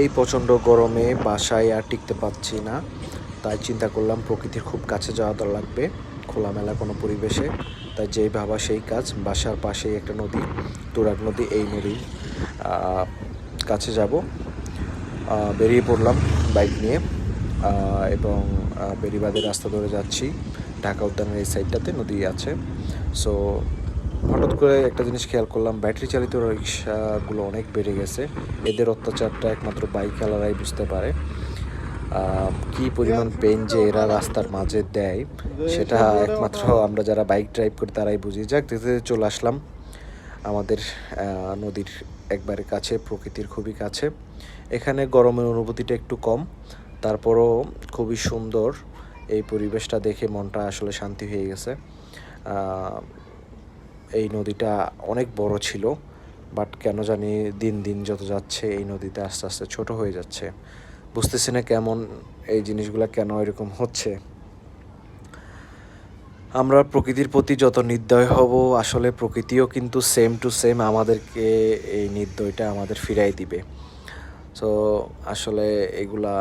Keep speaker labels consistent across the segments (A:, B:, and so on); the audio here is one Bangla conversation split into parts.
A: এই প্রচণ্ড গরমে বাসায় আর টিকতে পারছি না। তাই চিন্তা করলাম প্রকৃতির খুব কাছে যাওয়া দর লাগবে, খোলামেলা কোনো পরিবেশে। তাই যেই ভাবা সেই কাজ, বাসার পাশেই একটা নদী, তুরাগ নদী, এই নদীর কাছে যাব। বেরিয়ে পড়লাম বাইক নিয়ে এবং বেরিবাদের রাস্তা ধরে যাচ্ছি। ঢাকা উদ্যানের এই সাইডটাতে নদী আছে। সো হঠাৎ করে একটা জিনিস খেয়াল করলাম ব্যাটারি চালিত রিক্সাগুলো অনেক বেড়ে গেছে। এদের অত্যাচারটা একমাত্র বাইকওয়ালারাই বুঝতে পারে। কি পরিমাণ পেন যে এরা রাস্তার মাঝে দেয়, সেটা একমাত্র আমরা যারা বাইক ড্রাইভ করি তারাই বুঝি। যাক, দেখতে চলে আসলাম আমাদের নদীর একবারে কাছে, প্রকৃতির খুবই কাছে। এখানে গরমের অনুভূতিটা একটু কম, তারপরও খুবই সুন্দর। এই পরিবেশটা দেখে মনটা আসলে শান্তি হয়ে গেছে। এই নদীটা অনেক বড় ছিল বাট কেন জানি দিন দিন যত যাচ্ছে এই নদীতে আস্তে আস্তে ছোট হয়ে যাচ্ছে। বুঝতেছি না কেমন এই জিনিসগুলো কেন এরকম হচ্ছে। আমরা প্রকৃতির প্রতি যত নির্দয় হব, আসলে প্রকৃতিও কিন্তু সেম টু সেম আমাদেরকে এই নির্দয়টা আমাদের ফিরাই দিবে। সো আসলে এগুলা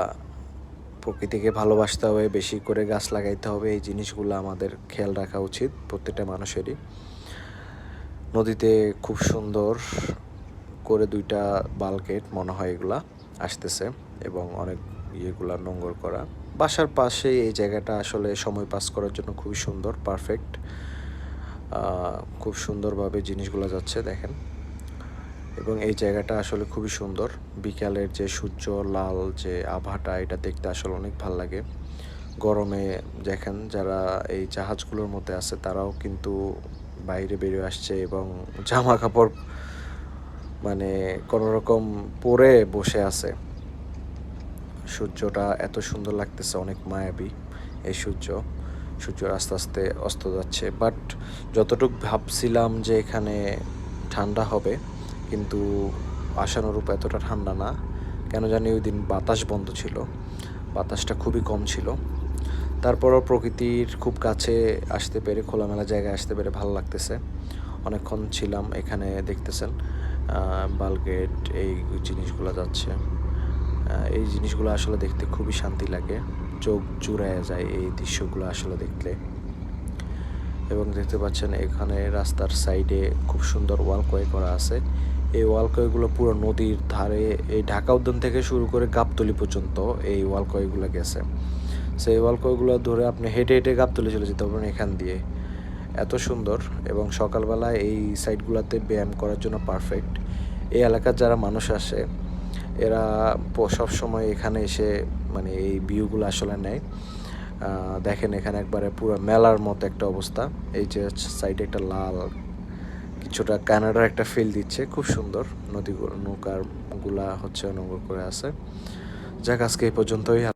A: প্রকৃতিকে ভালোবাসতে হবে, বেশি করে গাছ লাগাইতে হবে, এই জিনিসগুলো আমাদের খেয়াল রাখা উচিত প্রত্যেকটা মানুষেরই। নদীতে খুব সুন্দর করে দুইটা বালকেট, মনে হয় এগুলা, আসতেছে এবং অনেক ইয়েগুলা নোংর করা। বাসার পাশে এই জায়গাটা আসলে সময় পাস করার জন্য খুবই সুন্দর পারফেক্ট খুব সুন্দরভাবে জিনিসগুলো যাচ্ছে, দেখেন। এবং এই জায়গাটা আসলে খুবই সুন্দর। বিকালের যে সূর্য, লাল যে আভাটা, এটা দেখতে আসলে অনেক ভালো লাগে। গরমে, দেখেন, যারা এই জাহাজগুলোর মধ্যে আছে, তারাও কিন্তু বাইরে বেরিয়ে আসছে এবং জামা কাপড় মানে কোনো রকম পরে বসে আছে। সূর্যটা এত সুন্দর লাগতেছে, অনেক মায়াবী এই সূর্য। সূর্য আস্তে আস্তে অস্ত যাচ্ছে। বাট যতটুকু ভাবছিলাম যে এখানে ঠান্ডা হবে, কিন্তু আশানুরূপ এতটা ঠান্ডা না। কেন জানি ওই দিন বাতাস বন্ধ ছিল। বাতাসটা খুবই কম ছিল। তারপরও প্রকৃতির খুব কাছে আসতে পেরে, খোলামেলা জায়গায় আসতে পেরে ভালো লাগতেছে। অনেকক্ষণ ছিলাম এখানে, দেখতেছেন বালগেট, এই জিনিসগুলো যাচ্ছে। এই জিনিসগুলো আসলে দেখতে খুবই শান্তি লাগে। চোখ জুড়ায় যায় এই দৃশ্যগুলো আসলে দেখলে। এবং দেখতে পাচ্ছেন, এখানে রাস্তার সাইডে খুব সুন্দর ওয়ালকয়ে করা আছে। এই ওয়ালকয়েগুলো পুরো নদীর ধারে, এই ঢাকা উদ্যান থেকে শুরু করে গাবতলি পর্যন্ত এই ওয়ালকয়েগুলো গেছে। সেই ওয়ালকয়েগুলো ধরে আপনি হেঁটে হেঁটে গাবতলি চলে যেতে পারবেন এখান দিয়ে। এত সুন্দর এবং সকালবেলা এই সাইডগুলোতে ব্যায়াম করার জন্য পারফেক্ট। এই এলাকার যারা মানুষ আসে, এরা সব সময় এখানে এসে মানে এই ভিউগুলো আসলে নেয়। দেখেন এখানে একবারে পুরো মেলার মতো একটা অবস্থা। এই যে সাইডে একটা লাল, কিছুটা কানাডার একটা ফিল দিচ্ছে। খুব সুন্দর। নদী নৌকারগুলা হচ্ছে নোংর করে আছে যাক, আজকে এই পর্যন্তই।